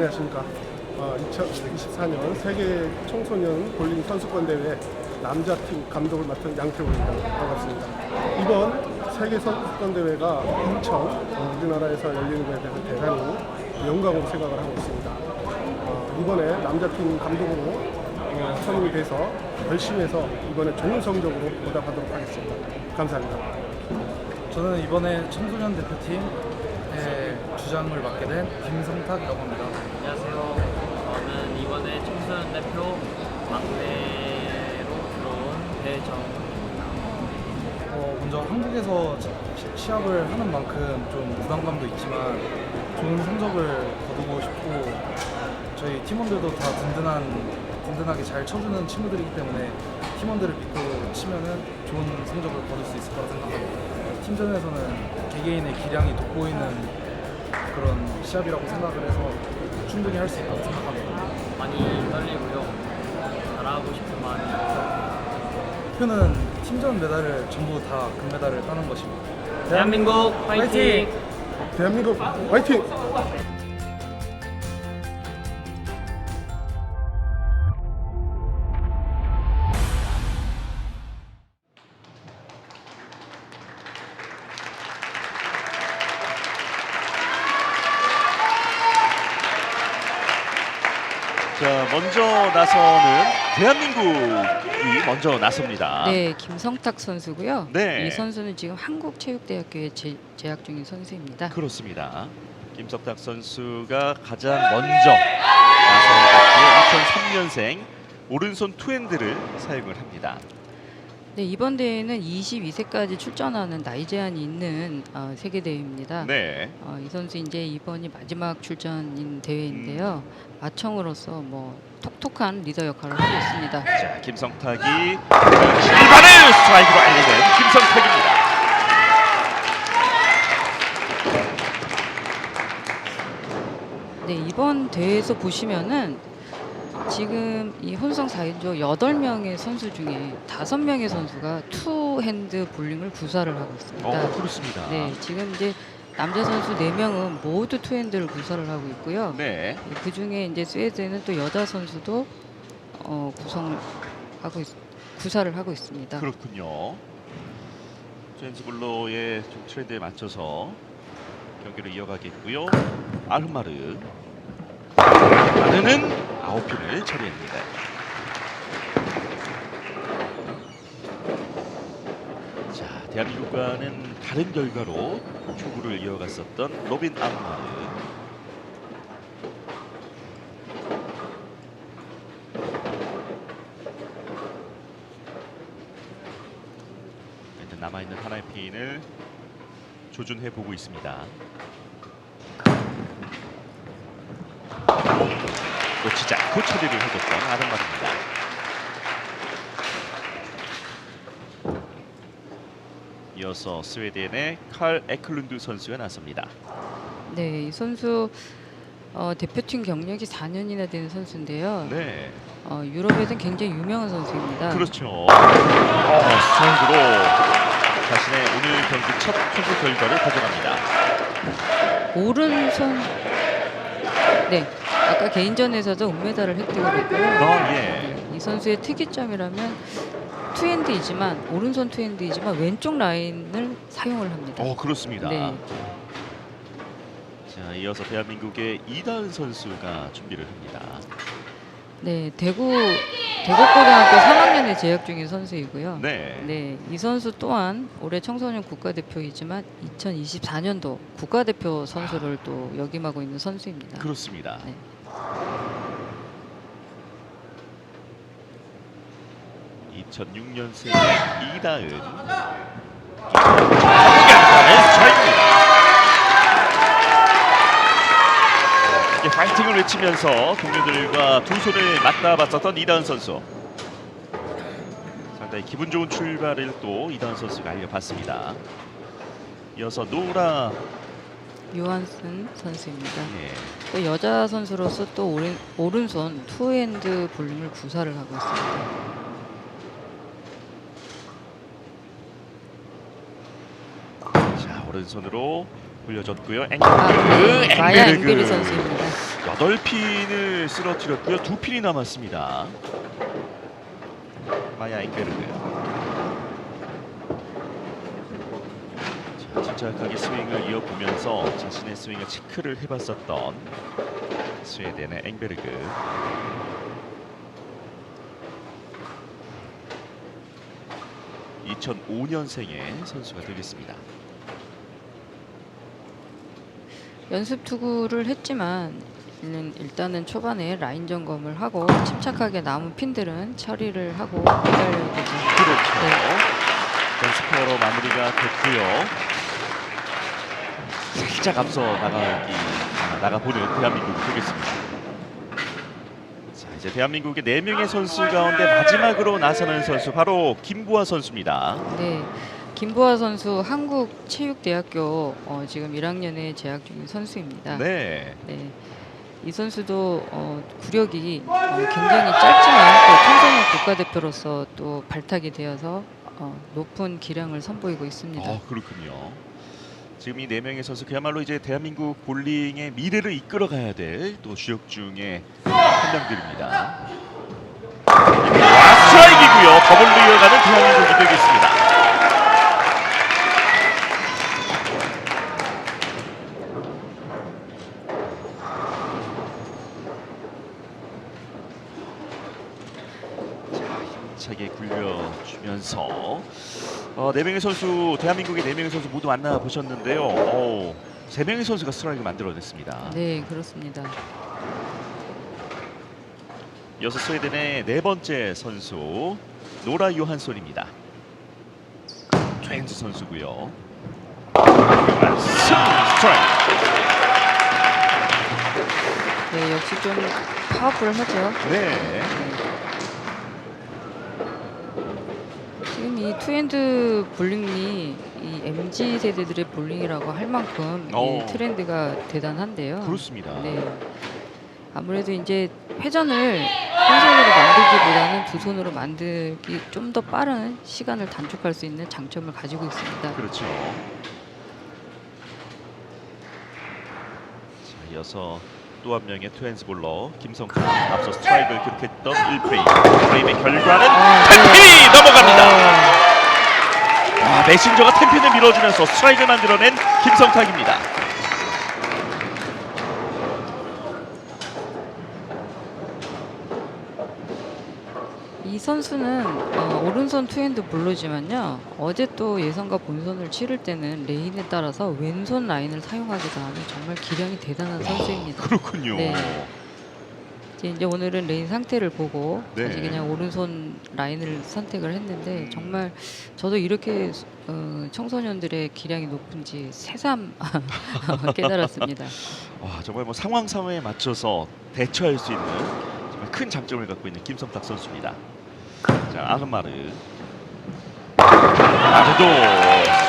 안녕하십니까. 어, 2024년 세계 청소년 볼링 선수권 대회 남자팀 감독을 맡은 양태호입니다. 반갑습니다. 이번 세계 선수권 대회가 인천 어, 우리나라에서 열리는 것에 대해서 대단히 영광으로 생각을 하고 있습니다. 어, 이번에 남자팀 감독으로 어, 선임이 돼서 열심히 해서 이번에 좋은 성적으로 보답하도록 하겠습니다. 감사합니다. 저는 이번에 청소년 대표팀의 주장을 맡게 된 김성탁이라고 합니다. 대표 막내로 들어온 배정입니다. 어, 먼저 한국에서 시- 시합을 하는 만큼 좀 부담감도 있지만 좋은 성적을 거두고 싶고 저희 팀원들도 다 든든한 든든하게 잘 쳐주는 친구들이기 때문에 팀원들을 믿고 치면은 좋은 성적을 거둘 수 있을 거라 생각합니다. 팀전에서는 개개인의 기량이 돋보이는 그런 시합이라고 생각을 해서 충분히 할 수 있다고 생각합니다. 많이 떨리고요. 잘하고 싶은 마음이. 목표는 팀전 메달을 전부 다 금메달을 따는 것입니다. 대한민국 화이팅! 대한민국 화이팅! 먼저 나서는 대한민국이 먼저 나섭니다. 네, 김성탁 선수고요. 네. 이 선수는 지금 한국체육대학교에 재, 재학 중인 선수입니다. 그렇습니다. 김석탁 선수가 가장 먼저 나서는 2003년생 오른손 투핸드를 사용을 합니다. 네, 이번 대회는 22세까지 출전하는 나이 제한이 있는 어, 세계 대회입니다. 네. 어, 이 선수 이제 이번이 마지막 출전인 대회인데요. 음. 마청으로서 뭐 톡톡한 리더 역할을 하고 있습니다. 자, 김성탁이 일반을 스트라이크로 알리는 김성탁입니다. 네, 이번 대회에서 보시면은 지금 이 혼성 4인조 8명의 선수 중에 5명의 선수가 투 핸드 볼링을 구사를 하고 있습니다. 어, 그렇습니다. 네, 지금 이제 남자 선수 4명은 모두 투핸드를 구사를 하고 있고요. 네. 그 중에 이제 스웨덴은 또 여자 선수도 어, 구성을 하고 있, 구사를 하고 있습니다. 그렇군요. 제임스 블로의 좀 트렌드에 맞춰서 경기를 이어가겠고요. 아흐마르 아르는 아홉 핀을 처리합니다. 자, 대한민국과는 다른 결과로 초구를 이어갔었던 로빈. 일단 남아있는 하나의 핀을 조준해 보고 있습니다. 놓치지 않고 처리를 해줬던 아름마입니다 이어서 스웨덴의 칼 에클룬드 선수가 나섭니다. 네, 이 선수 어, 대표팀 경력이 4년이나 되는 선수인데요. 네, 어, 유럽에서는 굉장히 유명한 선수입니다. 그렇죠. 어, 스트라이크로 자신의 오늘 경기 첫 투구 결과를 가져갑니다. 오른손 네, 아까 개인전에서도 은메달을 획득을 했고요. 어, 예. 네, 이 선수의 특이점이라면 투핸드이지만 오른손 투핸드이지만 왼쪽 라인을 사용을 합니다. 어, 그렇습니다. 네. 자, 이어서 대한민국의 이다은 선수가 준비를 합니다. 네, 대구 대구고등학교 3학년에 재학 중인 선수이고요. 네. 네, 이 선수 또한 올해 청소년 국가대표이지만 2024년도 국가대표 선수를 또 역임하고 있는 선수입니다. 그렇습니다. 네. 이 2006년생 이다은. 크게 파이팅을 외치면서 동료들과 두 손을 맞닿아봤었던 이다은 선수. 상당히 기분 좋은 출발을 또 이다은 선수가 알려봤습니다. 이어서 노라 요한슨 선수입니다. 예, 또 여자 선수로서 또 오른, 오른손 투핸드 볼링을 구사를 하고 있습니다. 자 오른손으로 올려줬고요. 아, 네. 마야 앵글리 선수입니다. 여덟 핀을 쓰러뜨렸고요. 두 핀이 남았습니다. 마야 앵베르 침착하게 스윙을 이어보면서 자신의 스윙을 체크를 해봤었던 스웨덴의 앵베르그. (2005년생의) 선수가 되겠습니다. 연습 투구를 했지만 음, 일단은 초반에 라인 점검을 하고 침착하게 남은 핀들은 처리를 하고 기다려야 되죠. 그렇죠. 네. 전 스코어로 마무리가 됐고요. 살짝 앞서 나가기 아, 나가보는 대한민국이 되겠습니다. 자 이제 대한민국의 네 명의 선수 가운데 마지막으로 나서는 선수 바로 김부아 선수입니다. 네. 김보아 선수 한국체육대학교 어, 지금 1학년에 재학 중인 선수입니다. 네. 네. 이 선수도 어, 구력이 어, 굉장히 짧지만 또 청소년 국가대표로서 또 발탁이 되어서 어, 높은 기량을 선보이고 있습니다. 어 그렇군요. 지금 이 네 명의 선수 그야말로 이제 대한민국 볼링의 미래를 이끌어가야 될 또 주역 중에 한 명들입니다. 와, 스트라이크이고요. 더블로 이어가는 대한민국이 되겠습니다. 자, 힘차게 굴려주면서 어, 네 명의 선수 대한민국의 네 명의 선수 모두 만나 보셨는데요. 어, 세 명의 선수가 스트라이크 만들어냈습니다. 네, 그렇습니다. 이어서 스웨덴의 네 번째 선수 노라 요한솔입니다. 트렌즈 선수고요. 네, 역시 좀 파워풀하죠. 네. 지금 이 투핸드 볼링이 이 MZ 세대들의 볼링이라고 할 만큼 어. 이 트렌드가 대단한데요. 그렇습니다. 네. 아무래도 이제 회전을 한 손으로 만들기보다는 두 손으로 만들기 좀 더 빠른 시간을 단축할 수 있는 장점을 가지고 있습니다. 그렇죠. 자, 이어서 또 한 명의 투핸즈 볼러 김성태 앞서 스트라이크를 기록했던 1프레임. 프레임의 결과는 아, 네. 넘어갑니다. 아, 메신저가 템핀을 밀어주면서 스트라이크를 만들어낸 김성탁입니다. 이 선수는 어, 오른손 투핸드 볼로지만요. 어제 또 예선과 본선을 치를 때는 레인에 따라서 왼손 라인을 사용하기도 하는 정말 기량이 대단한 선수입니다. 그렇군요. 네. 이제 오늘은 레인 상태를 보고 네. 다시 그냥 오른손 라인을 선택을 했는데 음. 정말 저도 이렇게 어, 청소년들의 기량이 높은지 새삼 깨달았습니다. 와, 정말 뭐 상황 상황에 맞춰서 대처할 수 있는 정말 큰 장점을 갖고 있는 김성탁 선수입니다. 자, 아흐마르. 아주도 스트라이크.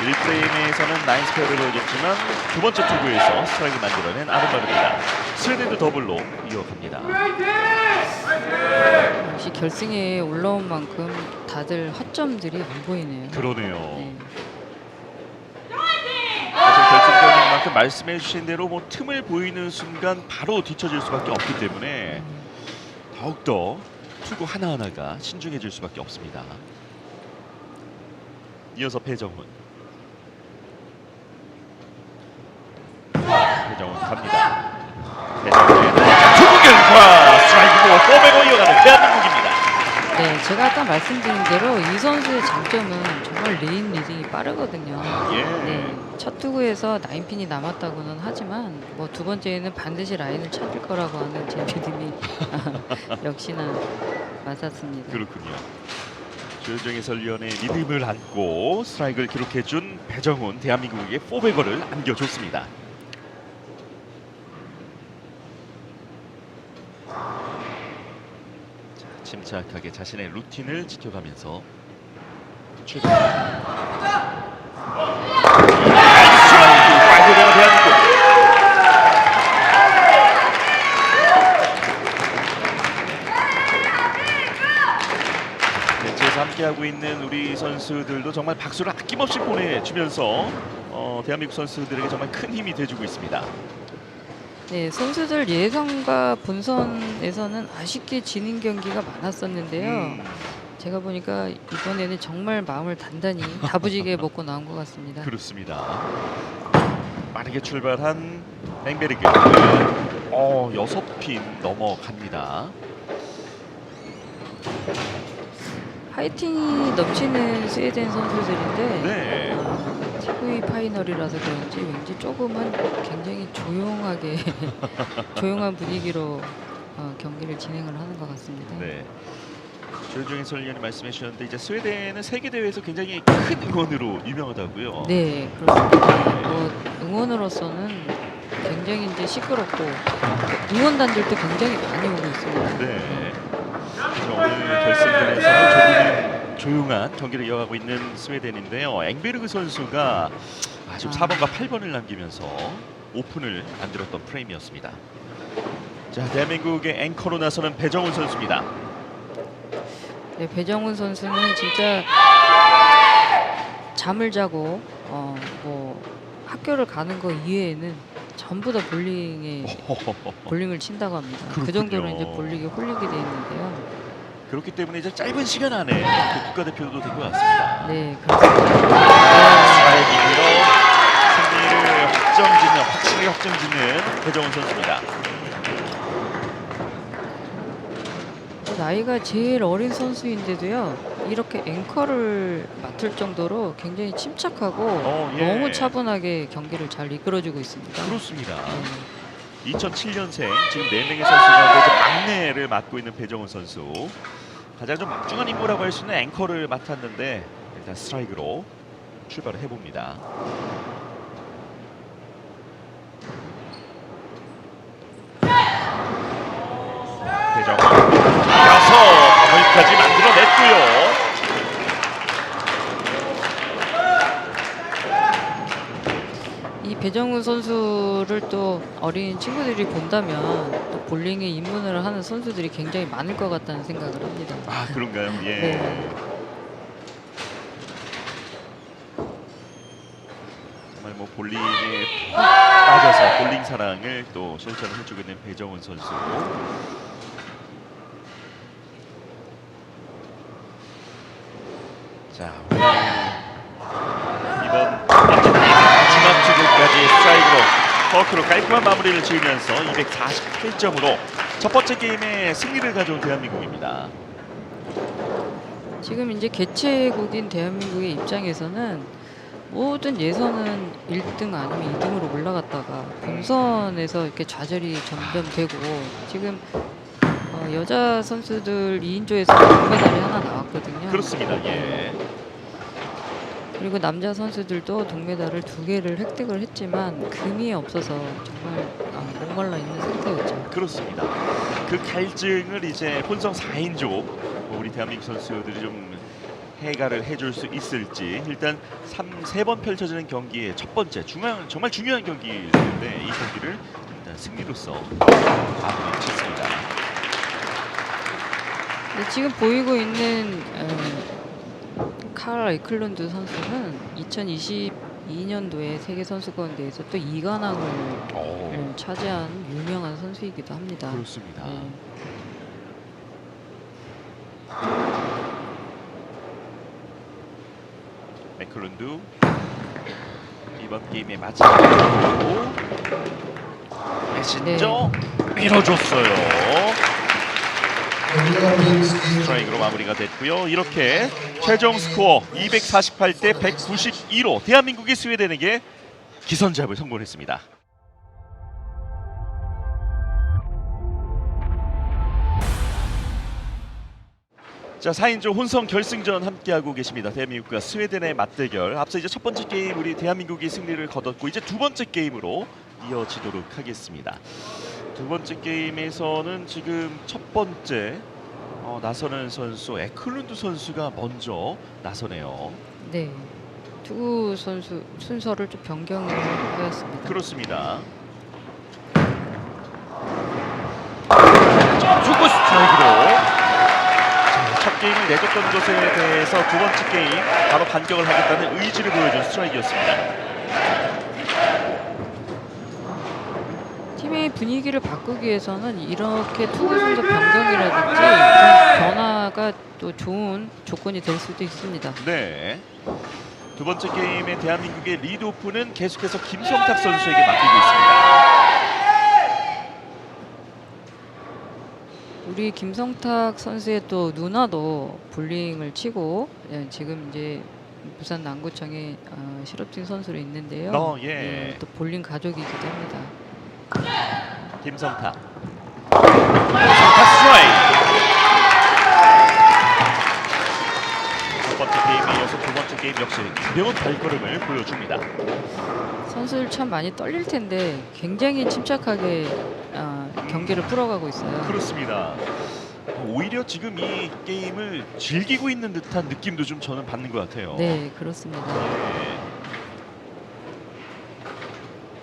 1프레임에서는 나인 스퀘어를 보여줬지만 두 번째 투구에서 스트라이크 만들어낸 아흐마르입니다. 스웨덴도 더블로 이어갑니다. 역시 결승에 올라온 만큼 다들 허점들이 안 보이네요. 그러네요. 네. 사실 결승전인 만큼 말씀해 주신 대로 뭐 틈을 보이는 순간 바로 뒤처질 수밖에 없기 때문에 더욱더 투구 하나하나가 신중해질 수밖에 없습니다. 이어서 배정훈. 배정훈 갑니다. 배정훈의 투구 결과 스트라이크로 포백으로 이어가는 대한민국입니다. 네, 제가 아까 말씀드린 대로 이 선수의 장점은 정말 레인 리딩이 빠르거든요. 예. 네, 첫 투구에서 나인핀이 남았다고는 하지만 뭐 두 번째에는 반드시 라인을 찾을 거라고 하는 제 믿음이 역시나 맞았습니다. 그렇군요. 조현정 해설위원의 믿음을 안고 스트라이크를 기록해준 배정훈 대한민국에게 포베거를 안겨줬습니다. 침착하게 자신의 루틴을 지켜가면서 최근 스트라이크 빨고되는 대한민국 벤치에서 함께하고 있는 우리 선수들도 정말 박수를 아낌없이 보내주면서 어, 대한민국 선수들에게 정말 큰 힘이 돼주고 있습니다. 네, 선수들 예선과 본선에서는 아쉽게 지는 경기가 많았었는데요. 음, 제가 보니까 이번에는 정말 마음을 단단히 다부지게 먹고 나온 것 같습니다. 그렇습니다. 빠르게 출발한 앵베르그. 어, 여섯 핀 넘어갑니다. 파이팅이 넘치는 스웨덴 선수들인데 네. TV 파이널이라서 그런지 왠지 조금은 굉장히 조용하게 조용한 분위기로 어, 경기를 진행을 하는 것 같습니다. 네. 조정인 설위원이 말씀해 주셨는데 이제 스웨덴은 세계 대회에서 굉장히 큰 응원으로 유명하다고요. 네, 그렇습니다. 뭐 응원으로서는 굉장히 이제 시끄럽고 응원단들도 굉장히 많이 오고 있습니다. 네. 그래서 오늘 결승전에서 조금 조용한 경기를 이어가고 있는 스웨덴인데요. 앵베르그 선수가 아, 지금 아. 4번과 8번을 남기면서 오픈을 만들었던 프레임이었습니다. 자, 대한민국의 앵커로 나서는 배정훈 선수입니다. 네, 배정훈 선수는 진짜 잠을 자고 어, 뭐 학교를 가는 거 이외에는 전부 다 볼링에 볼링을 친다고 합니다. 그 그렇군요. 정도로 이제 볼링에 홀리게 돼 있는데요. 그렇기 때문에 이제 짧은 시간 안에 그 국가대표도 된 것 같습니다. 네, 그렇습니다. 스트라이크로 승리를 확정짓는 확실히 확정짓는 배정훈 선수입니다. 네, 나이가 제일 어린 선수인데도요. 이렇게 앵커를 맡을 정도로 굉장히 침착하고 어, 예. 너무 차분하게 경기를 잘 이끌어주고 있습니다. 그렇습니다. 네. 2007년생 지금 4명의 선수 가운데 이제 막내를 맡고 있는 배정훈 선수 가장 좀 막중한 임무라고 할 수 있는 앵커를 맡았는데 일단 스트라이크로 출발을 해봅니다. 배정훈 이어서 버블까지 만들어냈고요. 배정훈 선수를 또 어린 친구들이 본다면 또 볼링에 입문을 하는 선수들이 굉장히 많을 것 같다는 생각을 합니다. 아 그런가요? 예. 네. 정말 뭐 볼링에 푹 빠져서 볼링 사랑을 또 실천을 해주고 있는 배정훈 선수. 자 오늘 이번 마지막 마지막 투구까지 터크로 깔끔한 마무리를 지으면서 248점으로 첫 번째 게임에 승리를 가져온 대한민국입니다. 지금 이제 개최국인 대한민국의 입장에서는 모든 예선은 1등 아니면 2등으로 올라갔다가 본선에서 이렇게 좌절이 점점 되고 지금 어, 여자 선수들 2인조에서 동메달이 하나 나왔거든요. 그렇습니다. 예. 그리고 남자 선수들도 동메달을 두 개를 획득을 했지만 금이 없어서 정말 아, 목말라 있는 상태였죠. 그렇습니다. 그 갈증을 이제 혼성 4인조 뭐 우리 대한민국 선수들이 좀 해결을 해줄 수 있을지 일단 3, 세 번 펼쳐지는 경기의 첫 번째 중요한 정말 중요한 경기일 텐데 이 경기를 일단 승리로서 마무리 짓습니다. 네, 지금 보이고 있는 어, 칼 에클룬드 선수는 2022년도에 세계 선수권 대회에서 또 2관왕을 오, 차지한 유명한 선수이기도 합니다. 그렇습니다. 네. 맥클룬드 이번 게임의 마지막으로 메신저 밀어줬어요. 스트라이크로 마무리가 됐고요. 이렇게 최종 스코어 248대 192로 대한민국이 스웨덴에게 기선제압을 성공했습니다. 자, 4인조 혼성 결승전 함께하고 계십니다. 대한민국과 스웨덴의 맞대결. 앞서 이제 첫 번째 게임 우리 대한민국이 승리를 거뒀고 이제 두 번째 게임으로 이어지도록 하겠습니다. 두 번째 게임에서는 지금 첫 번째 어, 나서는 선수 에클룬드 선수가 먼저 나서네요. 네. 투구 선수 순서를 좀 변경을 하였습니다. 그렇습니다. 투구 스트라이크로 자, 첫 게임을 내줬던 것에 대해서 두 번째 게임 바로 반격을 하겠다는 의지를 보여준 스트라이크였습니다. 팀의 분위기를 바꾸기 위해서는 이렇게 투구 순서 변경이라든지 변화가 또 좋은 조건이 될 수도 있습니다. 네. 두 번째 게임의 대한민국의 리드 오프는 계속해서 김성탁 선수에게 맡기고 있습니다. 우리 김성탁 선수의 또 누나도 볼링을 치고 예, 지금 이제 부산 남구청에 어, 실업팀 선수로 있는데요. 어, 예. 또 볼링 가족이기도 합니다. 김성탁. 김성탁 스트라이크. 첫 번째 게임에 이어서 두 번째 게임 역시 가벼운 발걸음을 보여줍니다. 선수들 참 많이 떨릴 텐데 굉장히 침착하게 어, 경기를 풀어가고 있어요. 그렇습니다. 오히려 지금 이 게임을 즐기고 있는 듯한 느낌도 좀 저는 받는 것 같아요. 네, 그렇습니다. 네.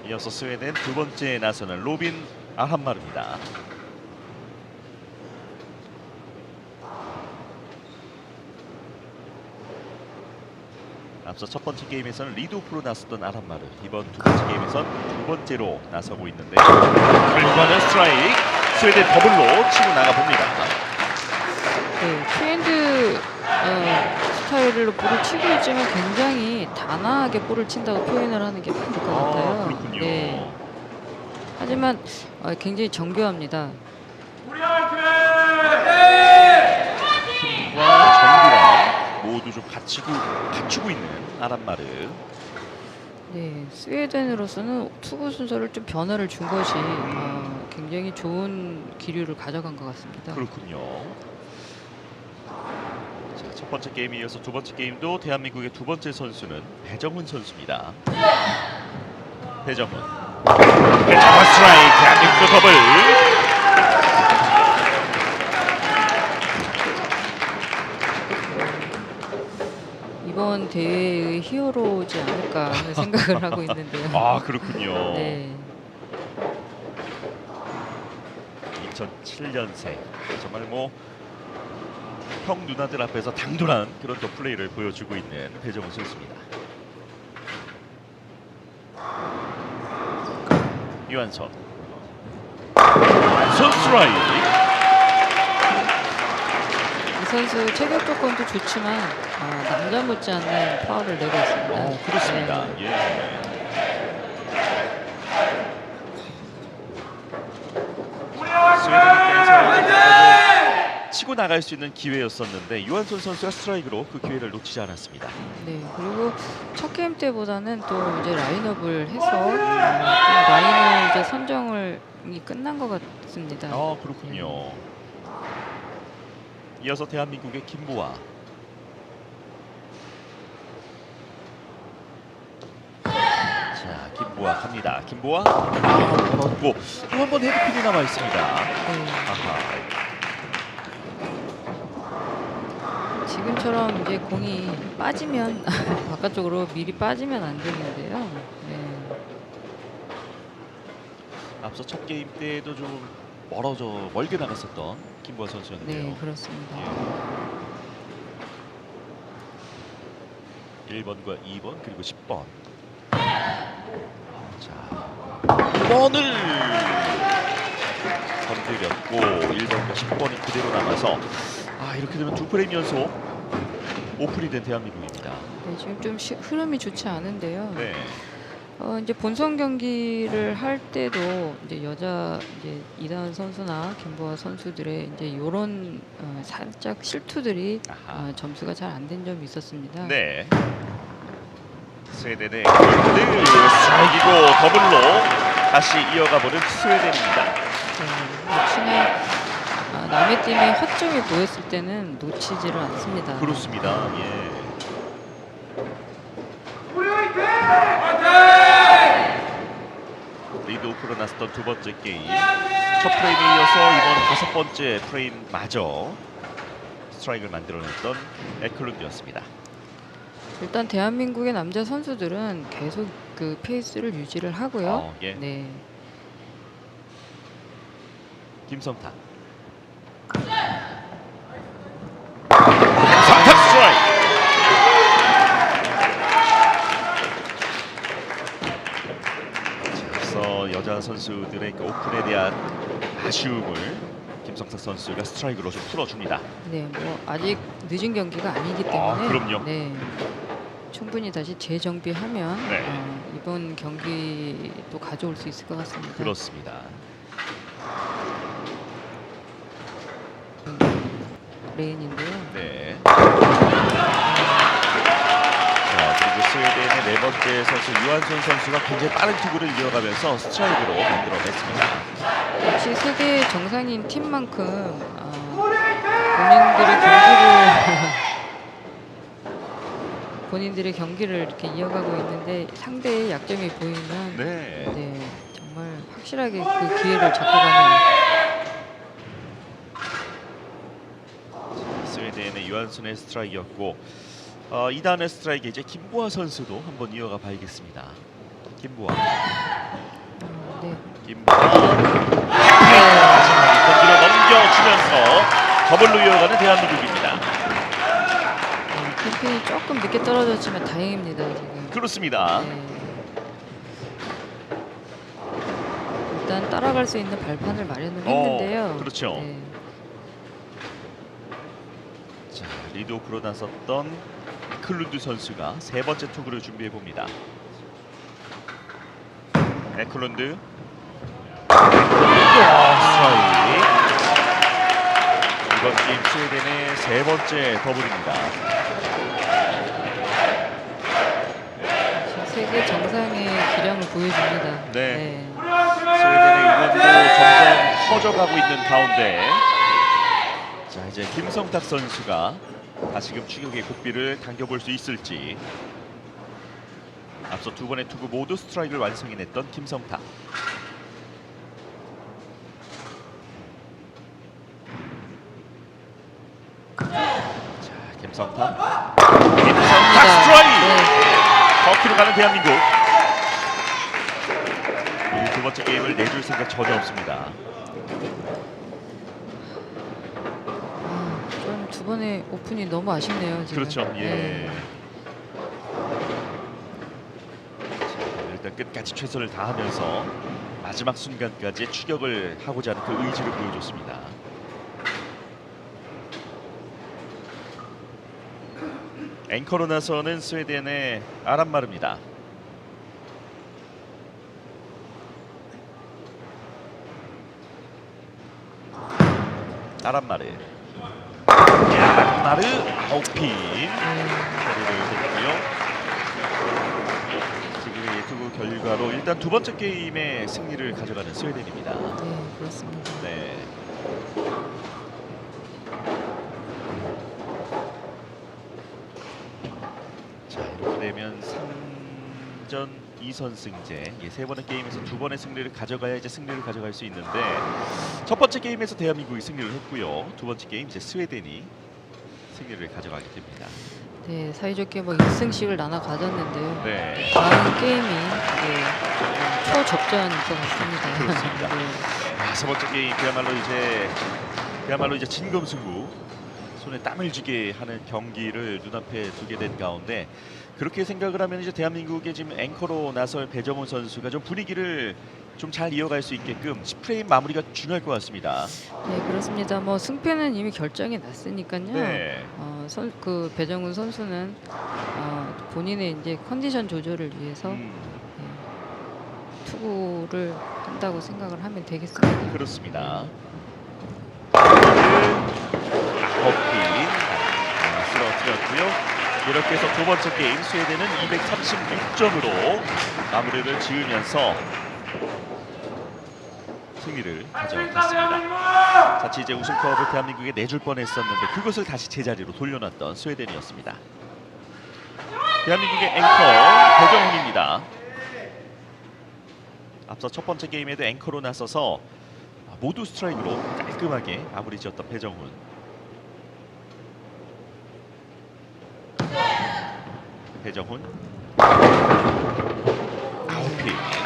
이어서 스웨덴 두 번째 나서는 로빈 아한마르입니다. 앞서 첫 번째 게임에서는 리드오프로 나섰던 아한마르 이번 두 번째 게임에선 두 번째로 나서고 있는데 결과는 스트라이크 스웨덴 더블로 치고 나가봅니다. 네, 투핸드 어, 스타일로 볼을 치고 있지만 굉장히 단아하게 볼을 친다고 표현을 하는 게 맞을 것 같아요. 아, 그렇군요. 네. 하지만 어, 굉장히 정교합니다. 힘과 정교함 모두 좀 갖추고 갖추고 있는 아란마르. 네, 스웨덴으로서는 투구 순서를 좀 변화를 준 것이 어, 굉장히 좋은 기류를 가져간 것 같습니다. 그렇군요. 자, 첫 번째 게임에 이어서 두 번째 게임도 대한민국의 두 번째 선수는 배정훈 선수입니다. 배정훈. 배정훈 스트라이크 대한민국도 더블. 이번 대회의 히어로지 않을까 하는 생각을 하고 있는데요. 아 그렇군요. 네. 2007년생 정말 뭐 형 누나들 앞에서 당돌한 그런 또 플레이를 보여주고 있는 배정훈 선수입니다. 유한선 유한선 스트라이크 이 선수 체격 조건도 좋지만 아, 남자 못지않는 파워를 내고 있습니다. 어, 그렇습니다. 네. 예. 스웨덴 입장에서 치고 나갈 수 있는 기회였었는데 유한선 선수가 스트라이크로 그 기회를 놓치지 않았습니다. 네, 그리고 첫 게임 때보다는 또 이제 라인업을 해서 어, 좀 라인을 이제 선정을 이 끝난 것 같습니다. 아 그렇군요. 이어서 대한민국의 김보아. 자 김보아 갑니다. 김보아 아 멀었고 또 한 번 헤드핀이 남아 있습니다. 네, 아하. 지금처럼 이제 공이 빠지면 바깥쪽으로 미리 빠지면 안 되는데요. 네, 앞서 첫 게임 때도 좀 멀어져 멀게 나갔었던 김보아 선수였는데요. 네 그렇습니다. 1번과 2번 그리고 10번. 자, 2번을 건드렸고 1번과 10번이 그대로 남아서 아 이렇게 되면 두 프레임 연속 오픈이 된 대한민국입니다. 네, 지금 좀 시- 흐름이 좋지 않은데요. 네, 어, 이제 본선 경기를 할 때도 이제 여자 이제 이다은 선수나 김보아 선수들의 이제 이런 어, 살짝 실투들이. 어, 점수가 잘 안 된 점이 있었습니다. 네. 스웨덴의 골드 스트라이크고 더블로 다시 이어가 보는 스웨덴입니다. 네, 역시나 아, 남의 팀의 허점이 보였을 때는 놓치지를 않습니다. 그렇습니다. 예. 리드 오프로 나섰던 두 번째 게임 첫 프레임에 이어서 이번 다섯 번째 프레임마저 스트라이크를 만들어냈던 에클룬드였습니다. 일단 대한민국의 남자 선수들은 계속 그 페이스를 유지를 하고요. 어, 예. 네. 김성탁 성탁 스트라이크 김성타 선수들의 그 오픈에 대한 아쉬움을 김성타 선수가 스트라이크로 좀 풀어줍니다. 네, 뭐 아직 늦은 경기가 아니기 때문에 아, 그럼요. 네. 충분히 다시 재정비하면 네. 어, 이번 경기도 가져올 수 있을 것 같습니다. 그렇습니다. 레인인데요. 네. 네 번째 선수 유한손 선수가 굉장히 빠른 투구를 이어가면서 스트라이크로 만들어냈습니다. 역시 세계 정상인 팀만큼 어, 본인들의 경기를 본인들의 경기를 이렇게 이어가고 있는데 상대의 약점이 보이면 네. 네, 정말 확실하게 그 기회를 잡고가는 스웨덴의 유한손의 스트라이크였고 어, 2단의 스트라이크 이제 김보아 선수도 한번 이어가 봐야겠습니다. 김보아, 음, 네. 김보아 경기를 넘겨주면서 더블로 이어가는 대한민국입니다. 네, 캠핑이 조금 늦게 떨어졌지만 다행입니다 지금. 그렇습니다. 네. 일단 따라갈 수 있는 발판을 마련을 어, 했는데요. 그렇죠. 네. 자 리드 오프로 나섰던 에클룬드 선수가 세 번째 투구를 준비해 봅니다. 에클룬드 스트라이크 이번 게임 스웨덴의 세 번째 더블입니다. 세계 정상의 기량을 보여줍니다. 네. 스웨덴의 응원도 점점 커져가고 있는 가운데 자 이제 김성탁 선수가 다시금 추격의 고비를 당겨볼 수 있을지. 앞서 두 번의 투구 모두 스트라이크를 완성해냈던 김성탁. 자 김성탁. 김성탁 스트라이크! 네. 터키로 가는 대한민국. 이두 번째 게임을 내줄 생각 전혀 없습니다. 아, 번의 오픈이 너무 아쉽네요. 지금. 그렇죠. 예. 네. 자, 일단 끝까지 최선을 다하면서 마지막 순간까지 추격을 하고자 하는 그 의지를 보여줬습니다. 앵커로 나서는 스웨덴의 아란마르입니다. 아란마르. 아란마르 아웃핀. 네. 처리를 했고요. 지금의 예투구 결과로 일단 두 번째 게임의 승리를 가져가는 스웨덴입니다. 네, 그렇습니다. 네. 자 이렇게 되면 3전 2선승제 예, 세 번의 게임에서 두 번의 승리를 가져가야 이제 승리를 가져갈 수 있는데 첫 번째 게임에서 대한민국이 승리를 했고요 두 번째 게임 이제 스웨덴이 승리를 가져가게 됩니다. 네, 사이좋게 뭐 1승씩을 나눠 가졌는데요. 네. 다음 게임이 이제 초접전인 것 같습니다. 그렇습니다. 네. 아, 세 번째 게임 그야말로 이제 그야말로 이제 진검승부 손에 땀을 쥐게 하는 경기를 눈앞에 두게 된 가운데 그렇게 생각을 하면 이제 대한민국의 지금 앵커로 나설 배정훈 선수가 좀 분위기를 좀 잘 이어갈 수 있게끔 10프레임 마무리가 중요할 것 같습니다. 네, 그렇습니다. 뭐 승패는 이미 결정이 났으니까요. 네. 어, 선, 그 배정훈 선수는 어, 본인의 이제 컨디션 조절을 위해서 음, 네, 투구를 한다고 생각을 하면 되겠습니다. 그렇습니다. 아홉핀 쓰러뜨렸고요. 이렇게 해서 두 번째 게임 스웨덴은 236점으로 마무리를 지으면서 승리를 가져갔습니다. 자칫 이제 우승컵을 대한민국에 내줄 뻔했었는데 그것을 다시 제자리로 돌려놨던 스웨덴이었습니다. 대한민국의 앵커 배정훈입니다. 앞서 첫 번째 게임에도 앵커로 나서서 모두 스트라이크로 깔끔하게 마무리 지었던 배정훈. 배정훈 아웃핀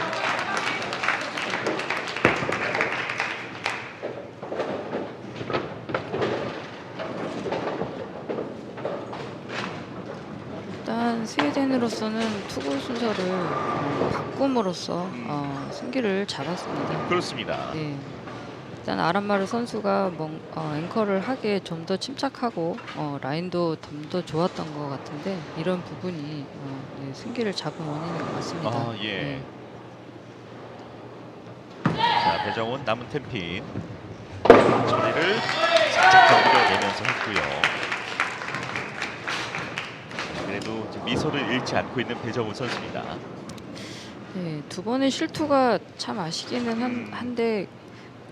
스웨덴으로서는 투구 순서를 어, 바꿈으로써 음. 어, 승기를 잡았습니다. 그렇습니다. 네. 일단 아란마르 선수가 뭔, 어, 앵커를 하기에 좀 더 침착하고 어, 라인도 좀 더 좋았던 것 같은데 이런 부분이 어, 네, 승기를 잡은 원인인 것 같습니다. 아, 예. 네. 자, 배정훈 남은 템핀 처리를 살짝 건드려내면서 했고요. 이제 미소를 잃지 않고 있는 배정훈 선수입니다. 네, 두 번의 실투가 참 아쉽기는 한, 한데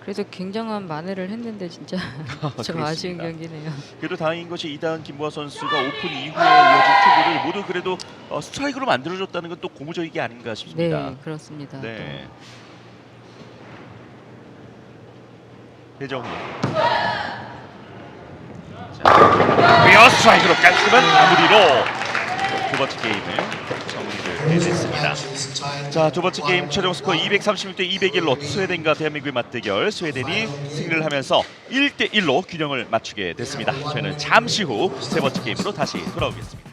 그래도 굉장한 만회를 했는데 진짜 좀 아쉬운. 경기네요. 그래도 다행인 것이 이다은 김보아 선수가 오픈 이후에 이어진 투구를 모두 그래도 어, 스트라이크로 만들어줬다는 건 또 고무적인 게 아닌가 싶습니다. 네, 그렇습니다. 네. 배정훈. 자, 스트라이크로 깔끔한 마무리로 두 번째 게임을 정리를 해냈습니다. 자, 두 번째 게임 최종 스코어 236대 201로 스웨덴과 대한민국의 맞대결. 스웨덴이 승리를 하면서 1대 1로 균형을 맞추게 됐습니다. 저희는 잠시 후 세 번째 게임으로 다시 돌아오겠습니다.